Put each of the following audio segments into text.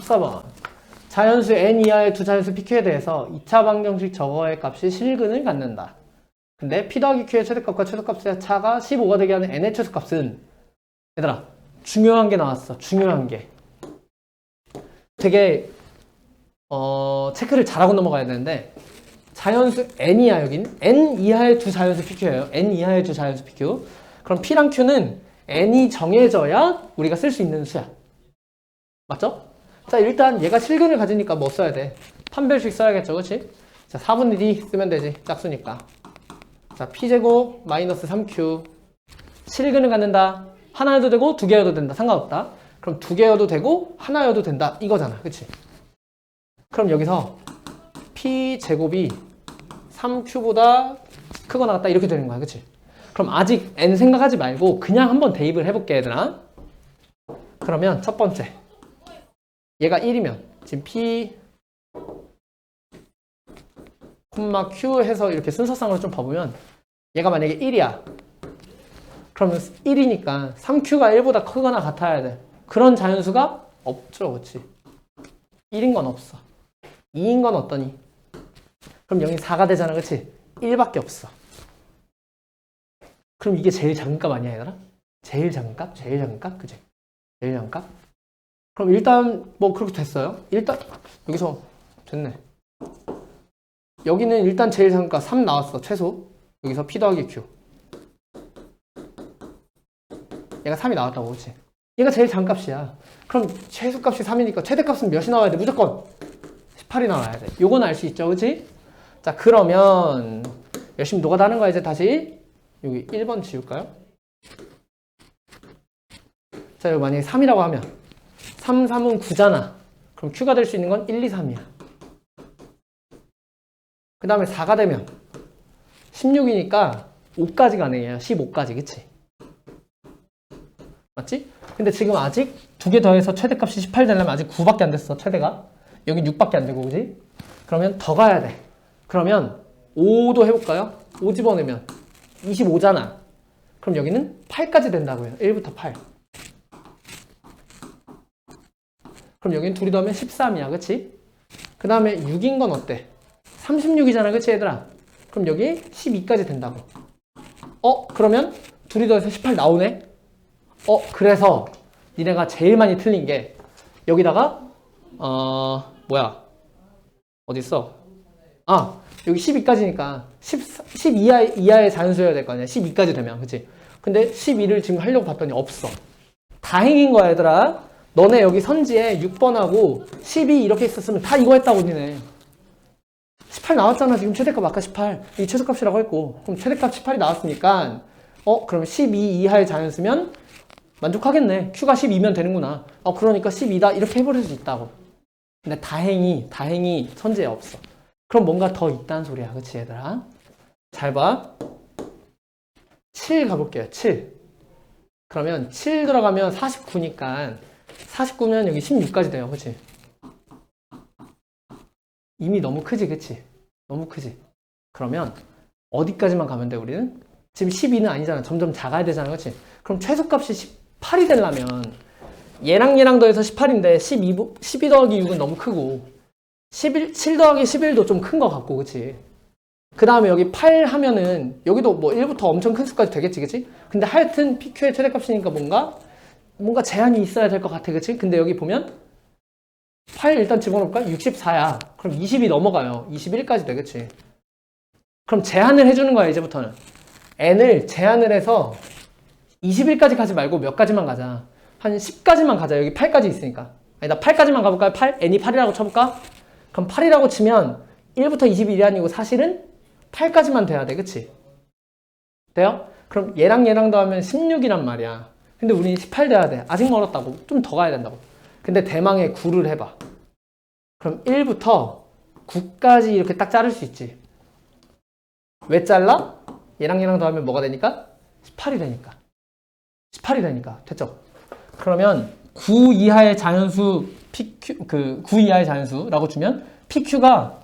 14번. 자연수 n 이하의 두 자연수 pq에 대해서 2차 방정식 저거의 값이 실근을 갖는다. 근데 p 더하기 q의 최대값과 최소값의 차가 15가 되게 하는 n의 최소값은 얘들아 중요한 게 나왔어. 중요한 게. 되게 어, 체크를 잘하고 넘어가야 되는데 자연수 n이야 여긴 n 이하의 두 자연수 pq예요. n 이하의 두 자연수 pq. 그럼 p랑 q는 n이 정해져야 우리가 쓸 수 있는 수야. 맞죠? 자 일단 얘가 실근을 가지니까 뭐 써야 돼? 판별식 써야겠죠 그치? 자 4분의 d 쓰면 되지 짝수니까. 자 p제곱 마이너스 3q 실근을 갖는다. 하나여도 되고 두 개여도 된다. 상관없다. 그럼 두 개여도 되고 하나여도 된다. 이거잖아 그치? 그럼 여기서 p제곱이 3q보다 크거나 같다. 이렇게 되는 거야 그치? 그럼 아직 n 생각하지 말고 그냥 한번 대입을 해볼게 얘들아. 그러면 첫 번째 얘가 1이면 지금 p 콤마 q 해서 이렇게 순서상으로 좀 봐보면 얘가 만약에 1이야 그러면 1이니까 3q가 1보다 크거나 같아야 돼 그런 자연수가 없죠 그치 1인 건 없어 2인 건 어떠니 그럼 여기 4가 되잖아 그치 1밖에 없어 그럼 이게 제일 작은 값 아니야 얘들아? 제일 작은 값? 제일 작은 값? 그치? 제일 작은 값? 그럼 일단 뭐 그렇게 됐어요. 일단 여기서 됐네. 여기는 일단 제일 값3 나왔어. 최소. 여기서 P 더하기 Q. 얘가 3이 나왔다고 그렇지? 얘가 제일 작은 값이야. 그럼 최소값이 3이니까 최대값은 몇이 나와야 돼? 무조건 18이 나와야 돼. 요건 알 수 있죠. 그렇지? 자, 그러면 열심히 노가다는 거야 이제 다시 여기 1번 지울까요? 자, 여기 만약에 3이라고 하면 3, 3은 9잖아. 그럼 Q가 될 수 있는 건 1, 2, 3이야. 그 다음에 4가 되면 16이니까 5까지 가능해요. 15까지, 그치? 맞지? 근데 지금 아직 두 개 더해서 최대값이 18 되려면 아직 9밖에 안 됐어, 최대가. 여긴 6밖에 안 되고, 그지? 그러면 더 가야 돼. 그러면 5도 해볼까요? 5 집어넣으면 25잖아. 그럼 여기는 8까지 된다고요. 1부터 8. 그럼 여기는 둘이 더하면 13이야. 그치? 그 다음에 6인 건 어때? 36이잖아. 그치 얘들아? 그럼 여기 12까지 된다고. 어? 그러면 둘이 더해서 18 나오네? 어? 그래서 니네가 제일 많이 틀린 게 여기다가 어... 뭐야? 어딨어? 아! 여기 12까지니까 10, 10 이하, 이하 의 자연수여야 될 거 아니야. 12까지 되면. 그치? 근데 12를 지금 하려고 봤더니 없어. 다행인 거야 얘들아. 너네 여기 선지에 6번하고 12 이렇게 있었으면 다 이거 했다고 니네. 18 나왔잖아 지금 최대값 아까 18 이 최소값이라고 했고. 그럼 최대값 18이 나왔으니까 어 그럼 12 이하의 자연수면 만족하겠네. Q가 12면 되는구나. 어 그러니까 12다. 이렇게 해버릴 수 있다고. 근데 다행히 다행히 선지에 없어. 그럼 뭔가 더 있다는 소리야. 그치 얘들아? 잘봐. 7 가볼게요. 7 그러면 7 들어가면 49니까 49면 여기 16까지 돼요. 그치? 이미 너무 크지, 그치? 너무 크지? 그러면 어디까지만 가면 돼, 우리는? 지금 12는 아니잖아. 점점 작아야 되잖아. 그치? 그럼 최소값이 18이 되려면 얘랑 얘랑 더해서 18인데 12, 12 더하기 6은 너무 크고 11, 7 더하기 11도 좀 큰 것 같고, 그치? 그 다음에 여기 8 하면은 여기도 뭐 1부터 엄청 큰 수까지 되겠지, 그치? 근데 하여튼 PQ의 최대값이니까 뭔가 뭔가 제한이 있어야 될 것 같아, 그치? 근데 여기 보면 8 일단 집어넣을까? 64야. 그럼 20이 넘어가요. 21까지 돼, 그치? 그럼 제한을 해주는 거야, 이제부터는. n을 제한을 해서 21까지 가지 말고 몇 가지만 가자. 한 10까지만 가자. 여기 8까지 있으니까. 아니, 나 8까지만 가볼까요? 8? n이 8이라고 쳐볼까? 그럼 8이라고 치면 1부터 21이 아니고 사실은 8까지만 돼야 돼, 그치? 돼요? 그럼 얘랑 얘랑 더하면 16이란 말이야. 근데 우리는 18 돼야 돼. 아직 멀었다고. 좀 더 가야 된다고. 근데 대망의 9를 해봐. 그럼 1부터 9까지 이렇게 딱 자를 수 있지. 왜 잘라? 얘랑 얘랑 더하면 뭐가 되니까? 18이 되니까. 18이 되니까. 됐죠? 그러면 9 이하의 자연수 PQ, 그, 9 이하의 자연수라고 주면 PQ가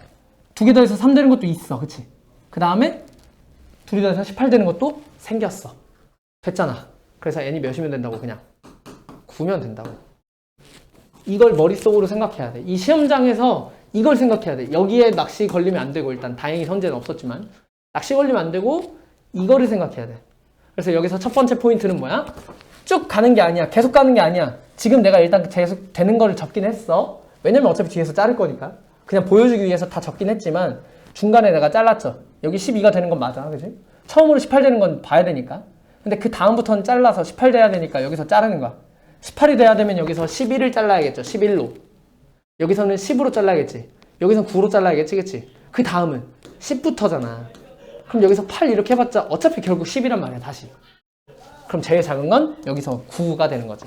두 개 더해서 3 되는 것도 있어. 그치? 그 다음에 둘이 더해서 18 되는 것도 생겼어. 됐잖아. 그래서 n이 몇이면 된다고 그냥 9면 된다고 이걸 머릿속으로 생각해야 돼. 이 시험장에서 이걸 생각해야 돼. 여기에 낚시 걸리면 안 되고 일단 다행히 현재는 없었지만 낚시 걸리면 안 되고 이거를 생각해야 돼. 그래서 여기서 첫 번째 포인트는 뭐야? 쭉 가는 게 아니야. 계속 가는 게 아니야. 지금 내가 일단 계속 되는 거를 적긴 했어. 왜냐면 어차피 뒤에서 자를 거니까. 그냥 보여주기 위해서 다 적긴 했지만 중간에 내가 잘랐죠. 여기 12가 되는 건 맞아. 그지? 처음으로 18 되는 건 봐야 되니까. 근데 그 다음부터는 잘라서 18 돼야 되니까 여기서 자르는 거야. 18이 돼야 되면 여기서 11을 잘라야겠죠. 11로. 여기서는 10으로 잘라야겠지. 여기서는 9로 잘라야겠지. 그치? 그 다음은 10부터잖아. 그럼 여기서 8 이렇게 해봤자 어차피 결국 10이란 말이야. 다시. 그럼 제일 작은 건 여기서 9가 되는 거지.